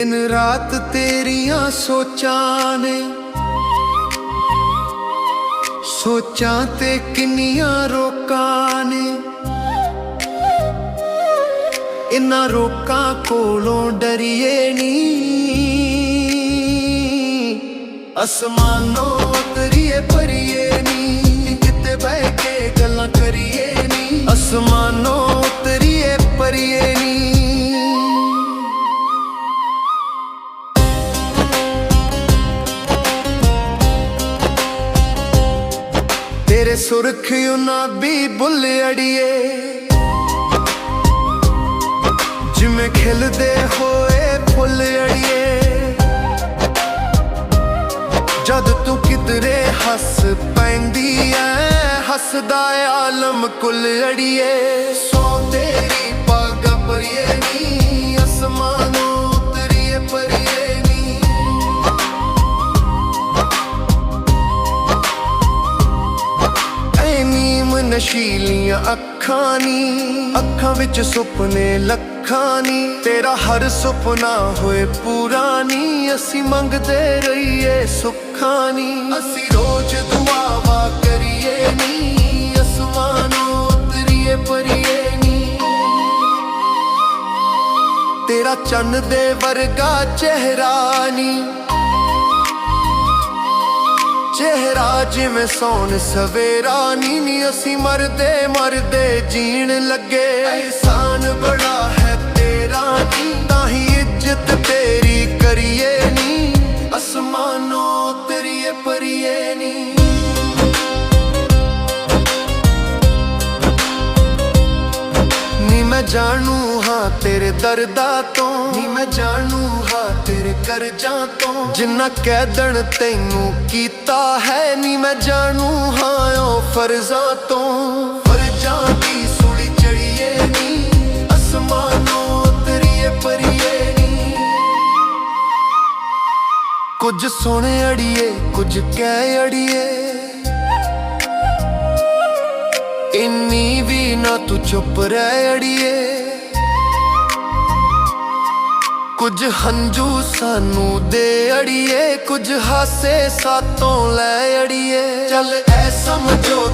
ਦਿਨ ਰਾਤ ਤੇਰੀਆਂ ਸੋਚਾਂ ਨੇ। ਸੋਚਾਂ ਤੇ ਕਿੰਨੀਆਂ ਰੋਕਾਂ ਨੇ। ਇਨਾਂ ਰੋਕਾਂ ਕੋਲੋਂ ਡਰੀਏ ਨੀ। ਅਸਮਾਨੋਂ ਉਤਰੀਏ ਪਰੀਏ ਸੁਰਖ ਉਹਨਾਂ ਵੀ ਬੁੱਲ ਅੜੀਏ। ਜਿਵੇਂ ਖਿਲਦੇ ਹੋਏ ਫੁੱਲ ਅੜੀਏ। ਜਦ ਤੂੰ ਕਿਧਰੇ ਹੱਸ ਪੈਂਦੀ ਐ, ਹੱਸਦਾ ਆਲਮ ਕੁੱਲ ਅੜੀਏ। ਸੋ ਤੇਰੀ ਪੱਗ ਪਰੀਏ ਨੀ ਨਸ਼ੀਲੀਆਂ ਅੱਖਾਂ ਨੀ। ਅੱਖਾਂ ਵਿੱਚ ਸੁਪਨੇ, ਲੱਖਾਂ ਨੀ। ਤੇਰਾ ਹਰ ਸੁਪਨਾ ਹੋਏ ਪੂਰਾ ਨੀ। ਅਸੀਂ ਮੰਗਦੇ ਰਹੀਏ ਸੁੱਖਾਂ ਨੀ। ਅਸੀਂ ਰੋਜ਼ ਦੁਆਵਾ ਕਰੀਏ ਨੀ। ਅਸਮਾਨੋਂ ਉਤਰੀਏ ਪਰੀਏ ਨੀ। ਤੇਰਾ ਚੰਨ ਦੇ ਵਰਗਾ ਚਿਹਰਾ ਨੀ। ਚਿਹਰਾ ਜਿਵੇਂ ਸੌਣ ਸਵੇਰਾ ਨੀ ਨੀ ਅਸੀਂ ਮਰਦੇ ਮਰਦੇ ਜੀਣ ਲੱਗੇ। ਅਹਿਸਾਨ ਬੜਾ ਹੈ ਤੇਰਾ ਨੀ ਤਾਂ ਹੀ ਇੱਜ਼ਤ ਤੇਰੀ ਕਰੀਏ ਨੀ। ਅਸਮਾਨੋਂ ਤੇਰੀਏ ਪਰੀਏ ਨੀ। ਨੀ ਮੈਂ ਜਾਣੂ ਹਾਂ ਤੇਰੇ ਦਰਦਾਂ ਤੋਂ। ਨੀ ਮੈਂ ਜਾਣੂ ਹਾਂ ਤੇਰੇ ਕਰਜ਼ਾਂ ਤੋਂ। ਜਿੰਨਾ ਕਹਿਦਣ ਤੈਨੂੰ ਕੀਤਾ ਹੈ ਨੀ ਮੈਂ ਜਾਣੂ ਹਾਂ ਉਹ ਫਰਜ਼ਾਂ ਤੋਂ। ਫਰਜ਼ਾਂ ਦੀ ਸੂਲੀ ਚੜੀਏ ਨੀ ਅਸਮਾਨੋਂ ਤੇਰੀਏ ਪਰੀਏ ਨੀ। ਕੁਝ ਸੋਹਣੇ ਅੜੀਏ ਕੁਝ ਕਹਿ ਅੜੀਏ। ਇੰਨੀ ਵੀ ਨਾ ਤੂੰ ਚੁੱਪ ਰਹਿ ਅੜੀਏ। ਕੁਝ ਹੰਝੂ ਸਾਨੂੰ ਦੇ ਅੜੀਏ ਕੁਝ ਹਾਸੇ ਸਾਤੋਂ ਲੈ ਅੜੀਏ। ਚੱਲ ਐ ਸਮਝੋ